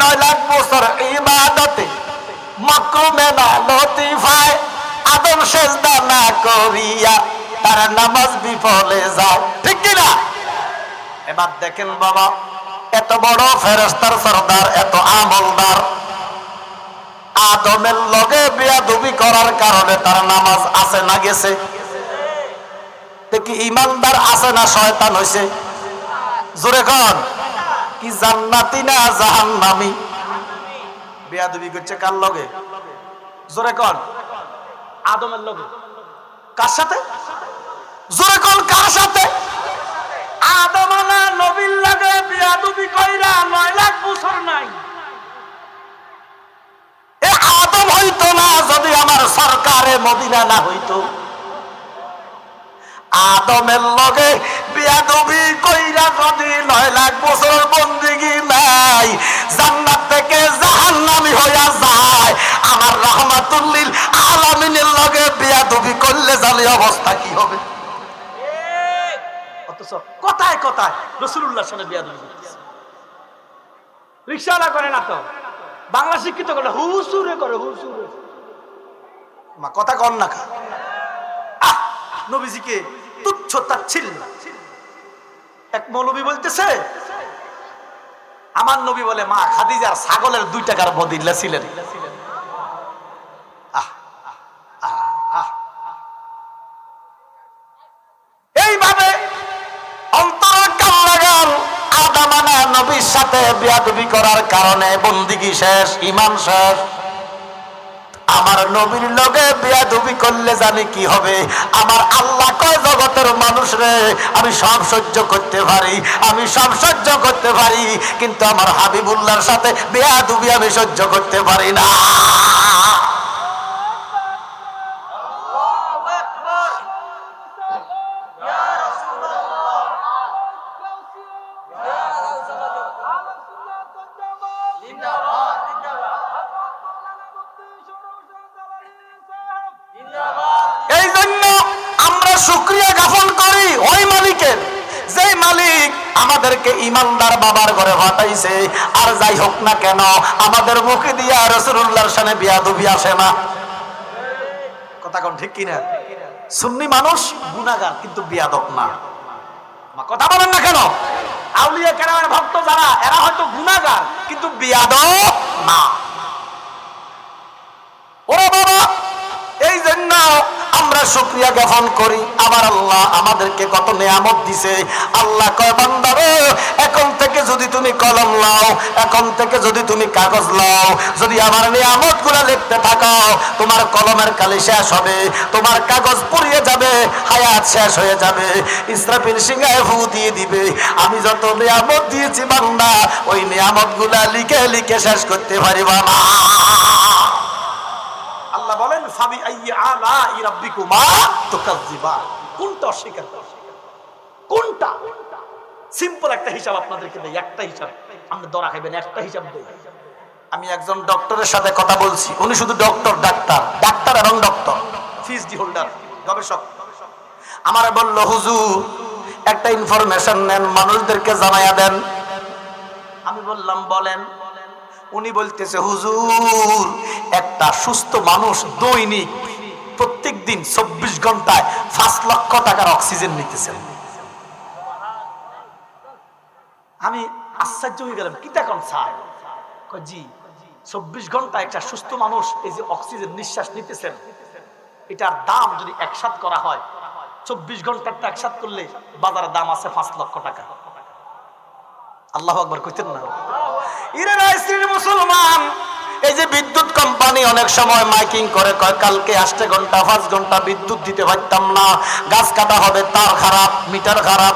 নয় লাখ বছর ইবাদতে, মকরুমে না লতিফায়, আদম সেজদা না করিয়া তার নামাজ বিফলে যায়। ঠিক কিনা? এবার দেখেন বাবা, এত বড় ফেরেস্তার সর্দার, এত আমলদার। আদমের লগে বিয়াদুবি করার কারণে তার নামাজ আছে না গেছে। দেখি ইমানদার আছে না শয়তান হইছে? জোরে কন। কি জান্নাতি না জাহান্নামি? বিয়াদুবি করছে কার লগে? জোরে কন। আদমের লগে। কার সাথে? জোরে কন, কার সাথে? আদম না নবীর লাগে বিয়াদুবি কইরা নয় লাখ বছর নাই। এ আদম হইতো না যদি আমার সরকারে মদিনা না হইতো। আদমের লগে বিয়াদবি কইরা যদি নয় লাখ বছর বন্দিগি নাই, জান্নাত থেকে জাহান্নামি হইয়া যায়। আমার রহমাতুল্লিল আলামিনের লগে বিয়াদবি করলে জানি অবস্থা কি হবে? অথচ কথায় কথায় রসুল্লাহ সামনে বিয়াদবি রিক্সাওয়ালা করে না তো? বাংলা শিক্ষিত করে হুসুরে করে হুসুরে মা, কথা কন না খা আহ, নবীজিকে তুচ্ছ তাচ্ছিল্য এক মৌলবী বলতেছে, আমার নবী বলে, মা খাদিজার ছাগলের দুই টাকার বদিল্লা ছিলেন। এইভাবে আদামানা নবীর সাথে বিয়াদবি করার কারণে বন্দিগি শেষ ইমান শেষ। আমার নবীর লগে বিয়াদুবি করলে জানি কি হবে? আমার আল্লাহ কয় জগতের মানুষ রে? আমি সব সহ্য করতে পারি, আমি সব সহ্য করতে পারি, কিন্তু আমার হাবিবুল্লাহর সাথে বেয়াদুবি আমি সহ্য করতে পারি না। শুক্রিয়া জ্ঞাপন করি, ওই মালিকের। যে মালিক আমাদেরকে ইমানদার বাবার ঘরে পাঠাইছে, আর যাই হোক না কেন, আমাদের মুখে দিয়া রসুল্লাহর সামনে বিয়াদুবি আসে না। কথা কোন ঠিক কিনা? সুন্নি মানুষ গুনাগার কিন্তু বিয়াদক না। কথা বলেন না কেন? আউলিয়া কেরামের ভক্ত যারা, এরা হয়তো গুণাগার কিন্তু বিয়াদক না। আমরা শুক্রিয়া জ্ঞাপন করি। আমার আল্লাহ আমাদেরকে কত নিয়ামত দিছে। আল্লাহ কয় বান্দারে এখন থেকে যদি তুমি কলম লাও এখন থেকে যদি তুমি কাগজ লাও যদি আমার নিয়ামতগুলা লিখতে থাকো, তোমার কলমের কালি শেষ হবে, তোমার কাগজ পুড়িয়ে যাবে, হায়াত শেষ হয়ে যাবে। ইসরাফিল সিংহায় ফু দিয়ে দিবে। আমি যত নিয়ামত দিয়েছি বান্দা, ওই নিয়ামতগুলা লিখে লিখে শেষ করতে পারিবা না। ফাবি আইয়ি আলা রাব্বিকুমা তুকাজ্জিবা কোনটা অস্বীকার? কোনটা? সিম্পল একটা হিসাব আপনাদেরকে দেই একটা হিসাব। আপনি দরা একটা হিসাব দেই। আমি একজন ডক্টরের সাথে কথা বলছি উনি শুধু ডক্টর ডাক্তার। ডাক্তার এবং ডক্টর। পিএইচডি হোল্ডার গবেষক। আমার বলল হুজুর একটা ইনফরমেশন নেন মানুষদেরকে জানাইয়া দেন। আমি বললাম বলেন। উনি বলতেছে, হুজুর, একটা সুস্থ মানুষ দৈনিক প্রত্যেক দিন চব্বিশ ঘন্টায় পাঁচ লক্ষ টাকার অক্সিজেন নিতেছেন। আমি আশ্চর্য হয়ে গেলাম, কি দেখুন স্যার? জি, চব্বিশ ঘণ্টা একটা সুস্থ মানুষ এই যে অক্সিজেন নিঃশ্বাস নিতেছেন, এটার দাম যদি একসাথ করা হয়, চব্বিশ ঘন্টারটা একসাথ করলে বাজারের দাম আছে পাঁচ লক্ষ টাকা। আল্লাহ আকবর কইতেন না। ইরে স্ত্রীর মুসলমান। এই যে বিদ্যুৎ কোম্পানি অনেক সময় মাইকিং করে, কয়, কালকে আষ্টে ঘণ্টা, পাঁচ ঘণ্টা বিদ্যুৎ দিতে পারতাম না। গাছ কাটা হবে, তার খারাপ, মিটার খারাপ।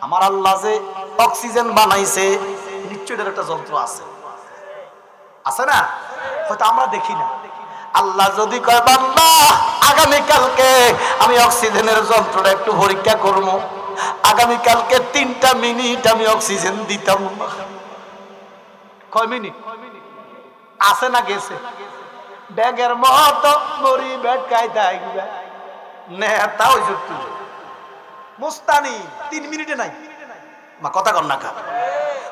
আমার আল্লাহ যে অক্সিজেন বানাইছে নিশ্চয় একটা যন্ত্র আছে। আছে না? হয়তো আমরা দেখি না। আল্লাহ যদি কয়, বান্দা, আগামীকালকে আমি অক্সিজেনের যন্ত্রটা একটু পরীক্ষা করব। আগামীকালকে তিনটা মিনিট আমি অক্সিজেন দিতাম। কয় মিনিট? আছে না গেছে? ব্যাগের মতো মরি ব্যাগ কায় থাকবে নেতা ওই মুস্তানি, তিন মিনিটে নাই। মা, কথা কর না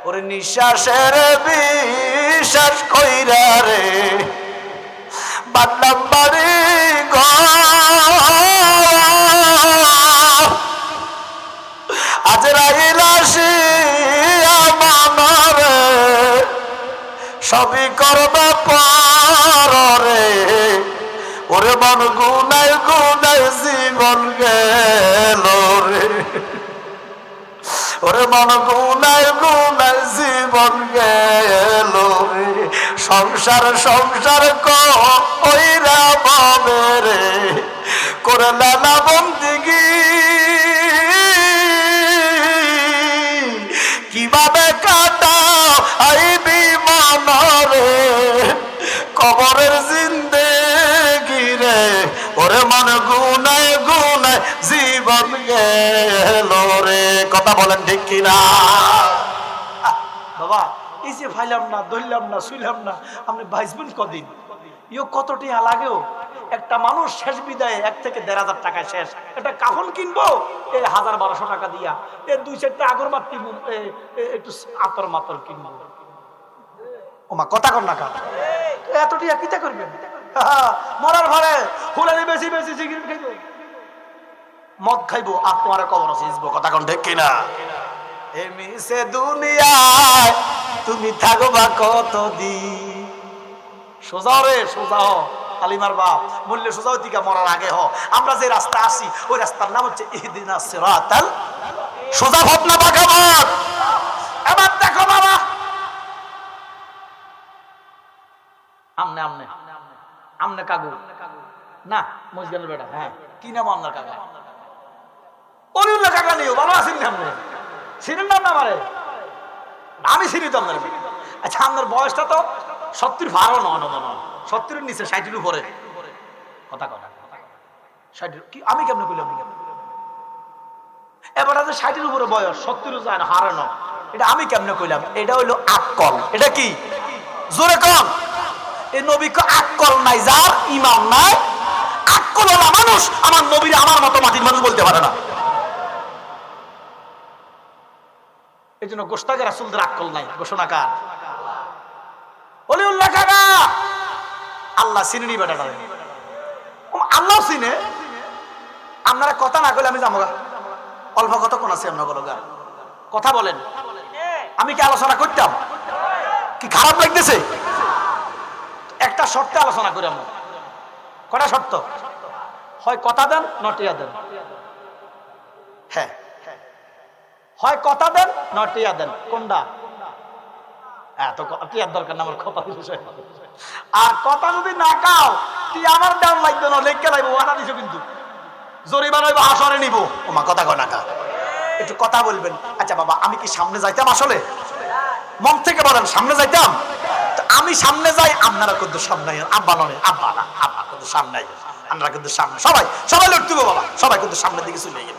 ওরে নিঃশ্বাসের বিশ্বাস কইরা রে, বাদলাম বাড়ি আজ রাইলাসি আমার সবই করবে পরে ওরে মন গুনায় গুনায় জীবন গেল রে। ওরে মন গুনায় গুনায় জীবন গেল রে। সংসার সংসার কইরা পাবে রে। করে লালা বন্দিগি রে, কথা বলেন ঠিক কিনা? বাবা, এই যে ভাইলাম না, ধরলাম না, শুইলাম না, আপনি ভাইসবেন কদিন? ইও কত লাগেও একটা মানুষ শেষ বিদায়ে এক থেকে দেড় হাজার টাকা শেষ। একটা কাফন কিনবো? এই হাজার বারোশো টাকা দিয়া। এ দুই চারটা আগরবাতি একটু আতর মাতর কিনবো। ওমা, কথা কর না কা এত টিয়া কিতা করবেন? মরার ঘরে ফুলানি বেশি বেশি সিগারেট খাইবো মদ খাইবো আর তোমার কবর সিজবো কথা কোন ঠিক কিনা? এমি সে দুনিয়ায়, তুমি থাকবা কতদিন? সোজা রে, সোজা হ কালিমার বাপ মূল্য সোজা দিকে মরার আগে হ। আমরা যে রাস্তা আসি, ওই রাস্তার নাম হচ্ছে ইহদিনা সিরাতাল সোজা পথ না বাঁকা পথ? এবার দেখো বাবা। আমনে আমনে। আমনে কাগু না মজগানের বেটা হ্যাঁ। কি নাম আপনার কাকা? আচ্ছা ষাটের উপরে। বয়স সত্তর যায় না, হারে নয়। এটা আমি কেমনে কইলাম? এটা হইল আকল। এটা কি? জোরে কম এই নবীকে আকল নাই, যার ইমাম নাই। আকল মানুষ, আমার নবীর আমার মতো মাটির মানুষ বলতে পারে না। এই জন্য গোস্তাকে রাসুলদের আকল নাই। ঘোষণাকার। অলিউল্লাহ আল্লাহ চিনি বেটাটা আল্লাহ চিনে। আপনারা কথা না কইলে আমি যাব। অল্প কথা কোন আছে আপনার কথা বলেন। আমি কি আলোচনা করতাম? কি খারাপ লাগতেছে? একটা শর্তে আলোচনা করি আমরা। কটা শর্ত? হয় কথা দেন, নটিয়া দেন। হ্যাঁ। হয় কথা দেন নটিয়া দেন। কোনটা? এত টিয়ার দরকার না, আমার কথা আর কথা যদি না কাও আমার দাম লাগবে না, লেখকে দিছো কিন্তু। জরিমানা আসরে ওমা কথা কয় না কা একটু কথা বলবেন। আচ্ছা বাবা, আমি কি সামনে যাইতাম আসলে? মন থেকে বলেন, সামনে যাইতাম? আমি সামনে যাই, আপনারা কিন্তু সামনে আব্বা নয়, আব্বা না, আব্বা কিন্তু সামনে। আপনারা কিন্তু সামনে। সবাই সবাই লড়তে বাবা। সবাই কিন্তু সামনের দিকে চলে গেল।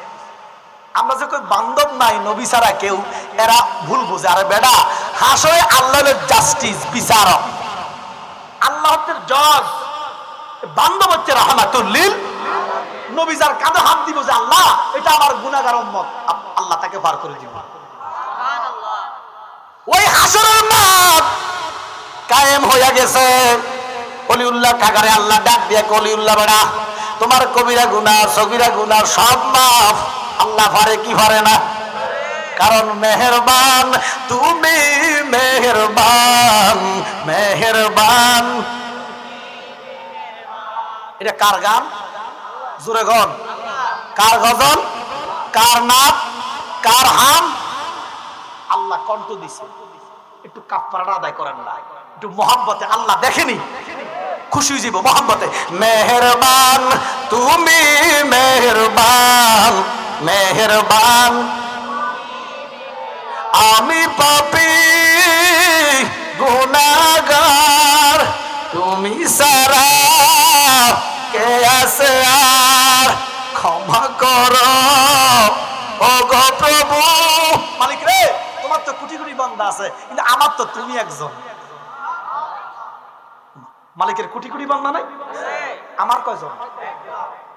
আমরা যে কই বান্ধব নাই, নবী ছাড়া কেউ, এরা ভুল বুঝে। আরে বেডা হাসরে আল্লাহর জাস্টিস বিচারক। আল্লাহ হচ্ছে জজ। বান্ধব হচ্ছে রহমাতুল্লিল। নবী যার কাঁধে হাত দিব যে আল্লাহ, এটা আমার গুনাহগার উম্মত। আল্লাহ তাকে পার করে দিব। ওই হাসরের মাঠ কায়েম হইয়া গেছে। অলিউল্লাহ কাকারে আল্লাহ ডাক দিয়া কলিউল্লাহ বেড়া তোমার কবিরা গুনা সগিরা গুনা সব মাফ। আল্লাহ পারে কি পারে না? কারণ মেহেরবান, তুমি মেহেরবান মেহেরবান। এটা কার গান? জুড়ে গন। কার গজন কার নাম কার হাম আল্লাহ কণ্ঠ দিছে। একটু কাপ্পারা আদায় করেন না। একটু মোহাম্মতে আল্লাহ দেখেনি। খুশি যাব মোহাম্মতে মেহেরবান, তুমি মেহেরবান। মেহরবান। আমি পাপি গুণাগার তুমি সারা কে আছে আর? ক্ষমা কর। ও গো প্রভু। মালিক রে, তোমার তো কোটি কোটি বান্দা আছে, কিন্তু আমার তো তুমি একজন। মালিকের কুটি কুটি বান্দা নাই? আমার কয়জন?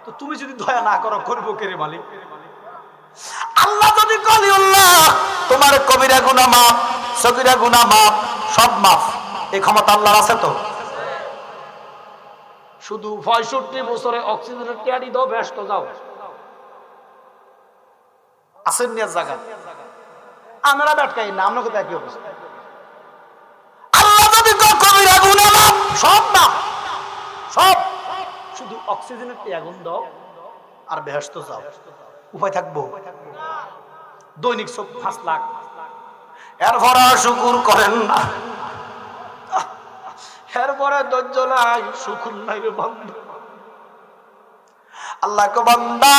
তো তুমি যদি দয়া না করো, করব কে রে মালিক? আল্লাহ যদি কলি আল্লাহ তোমার কবিরা গুনা মাপ সগিরা গুনা মাপ সব মাফ। এই ক্ষমতা আল্লাহর আছে তো? শুধু পঁয়ষট্টি বছরে অক্সিজেনের টিয়ারি দাও ব্যস্ত যাও। আসেন নিয়ে জায়গা আমরা ব্যাটকাই না আমরা কোথায় কি অবস্থা? আল্লাহ যদি কবিরা গুনা মাপ সব শুধু অক্সিজেনের আগুন দাও আর বেহস্ত যাও। উপায় থাকব? দৈনিক সব পাঁচ লাখ। এরপর শুকুর করেন না। এরপরে ধৈর্য নাই সুখুন নাই রে বন্ধ। আল্লাহ বান্দা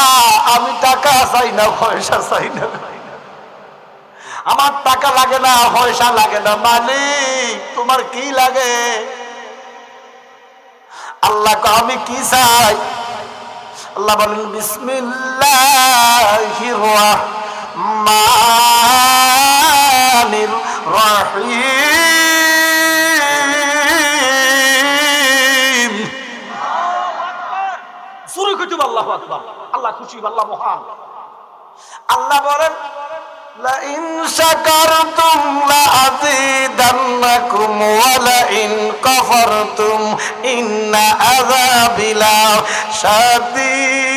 আমি টাকা চাই না পয়সা চাই না। আমার টাকা লাগে না পয়সা লাগে না মালিক তোমার কি লাগে? আল্লাহ কো আমি কি চাই? আল্লাহ বলেন বিসমিল্লাহির রহমানির রহিম। শুরু করতে আল্লাহ আকবার। আল্লাহ খুশি আল্লাহ মহান। আল্লাহ বলেন لئن شكرتم لأزيدنكم ولئن كفرتم إن عذابي لشديد